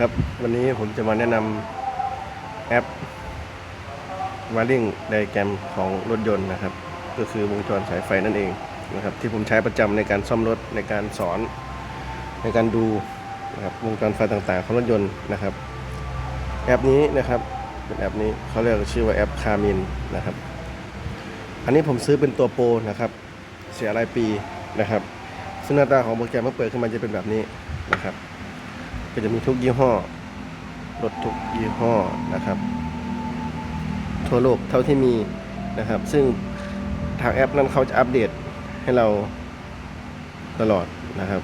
ครับ วันนี้ผมจะมาแนะนำแอป Wiring Diagram ของรถยนต์นะครับ ก็คือวงจรสายไฟนั่นเองนะครับ ที่ผมใช้ประจำในการซ่อมรถในการสอน ในการดูนะครับวงจรไฟต่างๆ ของรถยนต์นะครับ แอปนี้นะครับเป็นแอปนี้เขาเรียกชื่อว่าแอปคามินนะครับ อันนี้ผมซื้อเป็นตัวโปรนะครับ เสียรายปีนะครับซึ่งหน้าตาของโปรแกรมเมื่อเปิดขึ้นมาจะเป็นแบบนี้นะครับ ก็จะมีทุกยี่ห้อรถทุกยี่ห้อนะครับ ทั่วโลกเท่าที่มีนะครับ ซึ่งทางแอปนั้นเขาจะอัปเดตให้เราตลอดนะครับ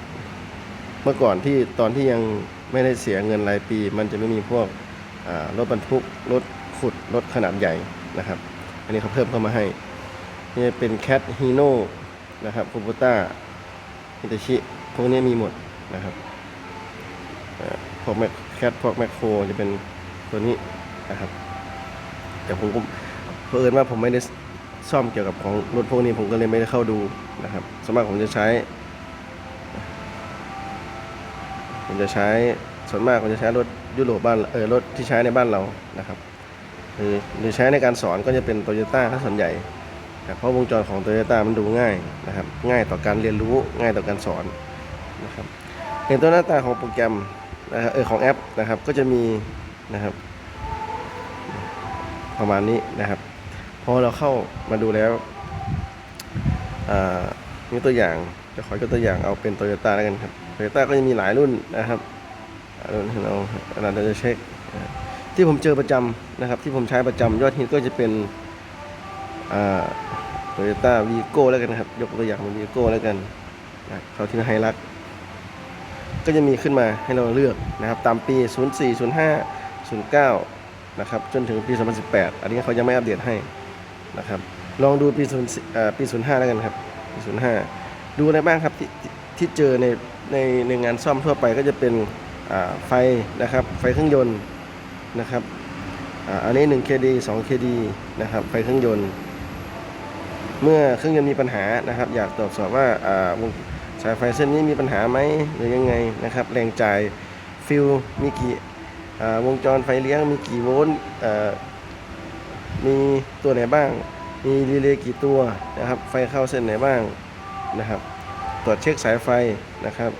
เมื่อก่อนที่ตอนที่ยังไม่ได้เสียเงินรายปี มันจะไม่มีพวกรถบรรทุกรถขุดรถขนาดใหญ่นะครับ อันนี้เขาเพิ่มเข้ามาให้ นี่เป็นแคทฮีโน่นะครับคูบูต้าฮิตาชิพวกนี้มีหมดนะครับ พวกแมคแคทพวกแมคโครจะเป็นตัวนี้นะครับ แต่ผมก็เผอิญว่าผมไม่ได้ซ่อมเกี่ยวกับของรถพวกนี้ผมก็เลยไม่ได้เข้าดูนะครับสวนมากผมจะใช้ ผมจะใช้ส่วนมากผมจะใช้รถยุโรปบ้านเออรถที่ใช้ในบ้านเรานะครับหรือหรือใช้ในการสอนก็จะเป็นโตโยต้าถ้าส่วนใหญ่เพราะวงจรของโตโยต้ามันดูง่ายนะครับ ง่ายต่อการเรียนรู้ง่ายต่อการสอนนะครับเห็นตัวหน้าตาของโปรแกรม นะครับเออของแอปนะครับก็จะมีนะครับ ประมาณนี้นะครับพอเราเข้ามาดูแล้วอ่ามีตัวอย่างจะขอยกตัวอย่างเอาเป็นโตโยต้าแล้วกันครับโตโยต้าก็จะมีหลายรุ่นนะครับรุ่นให้เราเราจะเช็คที่ผมเจอประจำนะครับ ที่ผมใช้ประจำยอดฮิตก็จะเป็นโตโยต้าวีโก้แล้วกันนะครับ ยกตัวอย่างเป็นวีโก้แล้วกันเขาที่ไฮรัก ก็จะมีขึ้นมาให้เราเลือกนะครับ ตามปี 04 05 09 นะครับ จนถึงปี 2018 อันนี้เขายังไม่อัปเดตให้นะครับ ลองดูปี0ปี05 แล้วกันครับปี05 ดูอะไรบ้างครับที่ที่เจอในในในงานซ่อมทั่วไปก็จะเป็นไฟนะครับ ไฟเครื่องยนต์นะครับอันนี้ 1 kD 2 kD นะครับ ไฟเครื่องยนต์ เมื่อเครื่องยนต์มีปัญหานะครับ อยากตรวจสอบว่าอ่าวง สายไฟเส้นนี้มีปัญหาไหมหรือยังไงนะครับ แรงจ่ายฟิลมีกี่วงจรไฟเลี้ยงมีกี่โวลต์มีตัวไหนบ้าง มีรีเลย์กี่ตัวนะครับ ไฟเข้าเส้นไหนบ้างนะครับ ตรวจเช็คสายไฟนะครับ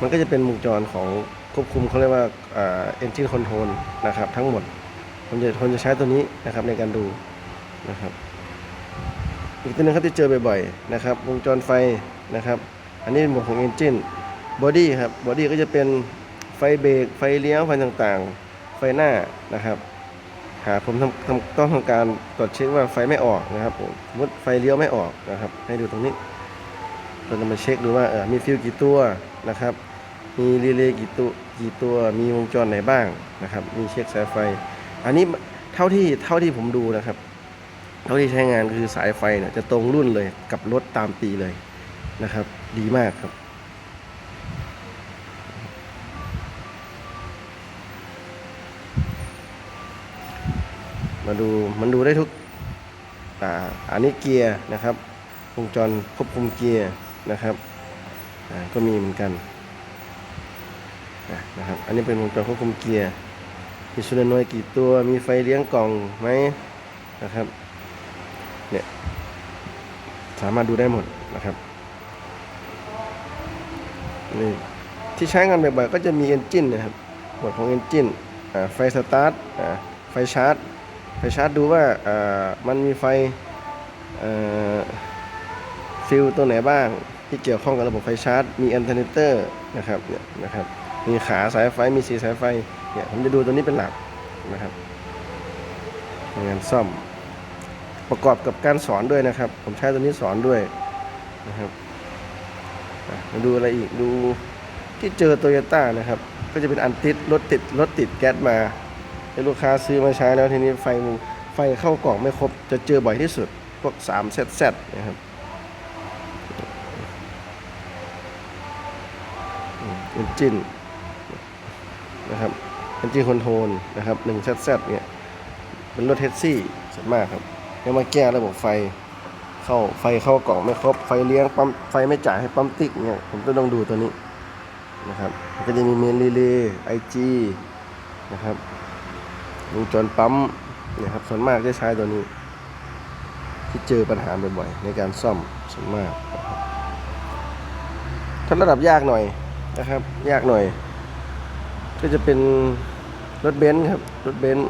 มันก็จะเป็นวงจรของควบคุมเขาเรียกว่าเอนจินคอนโทรลนะครับ ทั้งหมดผมจะผมจะใช้ตัวนี้นะครับในการดูนะครับ อีกตัวหนึงครับที่เจอบ่อยๆนะครับ วงจรไฟ นะครับ อันนี้เป็นหมวดของ Engine Body ครับ Body ก็จะเป็นไฟเบรกไฟเลี้ยวไฟต่างๆ ไฟหน้านะครับหากผมทำทำต้องทำการตรวจเช็คว่าไฟไม่ออกนะครับผมสมมติไฟเลี้ยวไม่ออกนะครับ ให้ดูตรงนี้เราจะมาเช็คดูว่าเออมีฟิวกี่ตัวนะครับ มีรีเลย์กี่ตัวกี่ตัวมีวงจรไหนบ้างนะครับ มีเช็คสายไฟ อันนี้เท่าที่เท่าที่ผมดูนะครับ เท่าที่ใช้งานคือสายไฟเนี่ยจะตรงรุ่นเลยกับรถตามปีเลย นะครับ ดีมากครับ มาดูมันดูได้ทุกอ่าอันนี้เกียร์นะครับวงจรควบคุมเกียร์นะครับอ่าก็มีเหมือนกันนะครับอันนี้เป็นวงจรควบคุมเกียร์มีโซเลนอยกี่ตัวมีไฟเลี้ยงกล่องไหมนะครับเนี่ยสามารถดูได้หมดนะครับ นี่ที่ใช้งานบ่อยๆก็จะมีเอนจินนะครับหมวดของเอนจินไฟสตาร์ทไฟชาร์จ ไฟชาร์จดูว่ามันมีไฟฟิลตัวไหนบ้างที่เกี่ยวข้องกับระบบไฟชาร์จ มีแอนเทอร์เนเตอร์นะครับเนี่ยนะครับ มีขาสายไฟ มีสีสายไฟ เนี่ยผมจะดูตัวนี้เป็นหลักนะครับงานซ่อมประกอบกับการสอนด้วยนะครับ ผมใช้ตัวนี้สอนด้วยนะครับ มาดูอะไรอีกดูที่เจอโตโยต้านะครับ ก็จะเป็นอันติดรถติดรถติดแก๊สมาให้ลูกค้าซื้อมาใช้แล้วทีนี้ไฟไฟเข้ากล่องไม่ครบ จะเจอบ่อยที่สุด พวก3 z z นะครับเอนจินนะครับเอนจินคอนโทรลนะครับ1 z z เซเนี่ยเป็นรถเทสซี่ส่วนมากครับแล้วมาแก้ระบบไฟ เข้าไฟเข้ากล่องไม่ครบไฟเลี้ยงปั๊มไฟไม่จ่ายให้ปั๊มติ๊กเนี่ยผมจะต้องดูตัวนี้นะครับก็จะมีเมนรีเลย์ไอจีนะครับวงจรปั๊มนะครับส่วนมากจะใช้ตัวนี้ ที่เจอปัญหาบ่อยๆในการซ่อมส่วนมากถ้าระดับยากหน่อยนะครับ ยากหน่อย ก็จะเป็นรถเบนซ์ครับรถเบนซ์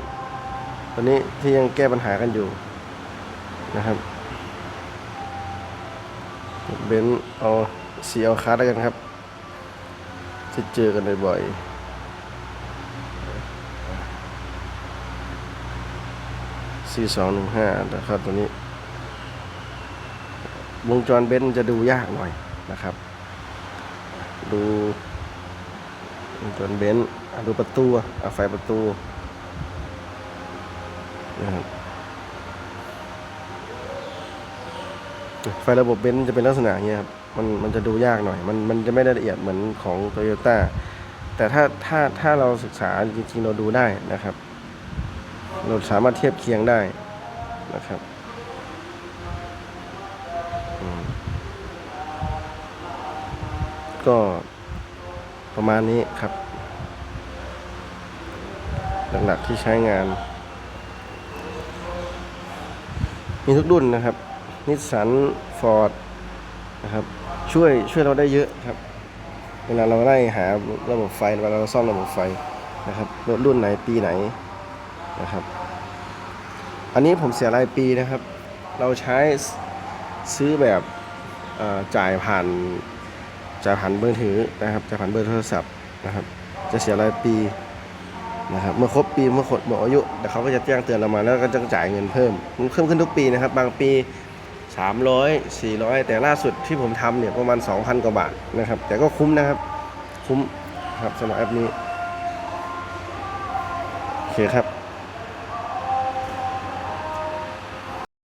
ตอนนี้ที่ยังแก้ปัญหากันอยู่นะครับ เบนเอาสีเอาคาร์ดแล้วกันครับที่เจอกันบ่อยๆสี่สองหนึ่งห้านะครับตัวนี้ วงจรเบนจะดูยากหน่อยนะครับ ดูวงจรเบนดูประตูเอะไฟประตูนะครับ ไฟระบบเบนซ์จะเป็นลักษณะเงี้ยครับมันมันจะดูยากหน่อย มันมันจะไม่ได้ละเอียดเหมือนของโตโยต้าแต่ถ้าถ้าถ้าเราศึกษาจริงๆเราดูได้นะครับ เราสามารถเทียบเคียงได้นะครับก็ประมาณนี้ครับ หลักๆที่ใช้งาน มีทุกรุ่นนะครับ นิสสันฟอร์ดนะครับช่วยช่วยเราได้เยอะครับ เวลาเราได้หาระบบไฟเวลาเราซ่อมระบบไฟนะครับรถรุ่นไหนปีไหนนะครับ อันนี้ผมเสียรายปีนะครับ เราใช้ซื้อแบบจ่ายผ่านจะผ่านเบอร์ถือนะครับจะผ่านเบอร์โทรศัพท์นะครับ จะเสียรายปีนะครับเมื่อครบปีเมื่อหมดหมดอายุแต่เขาก็จะแจ้งเตือนเรามาแล้วก็จะจ่ายเงินเพิ่มมันเพิ่มขึ้นทุกปีนะครับ บางปี 300 400 แต่ล่าสุดที่ผมทำเนี่ยประมาณ 2,000 กว่าบาทนะครับ แต่ก็คุ้มนะครับ คุ้มครับสำหรับแอปนี้ โอเคครับ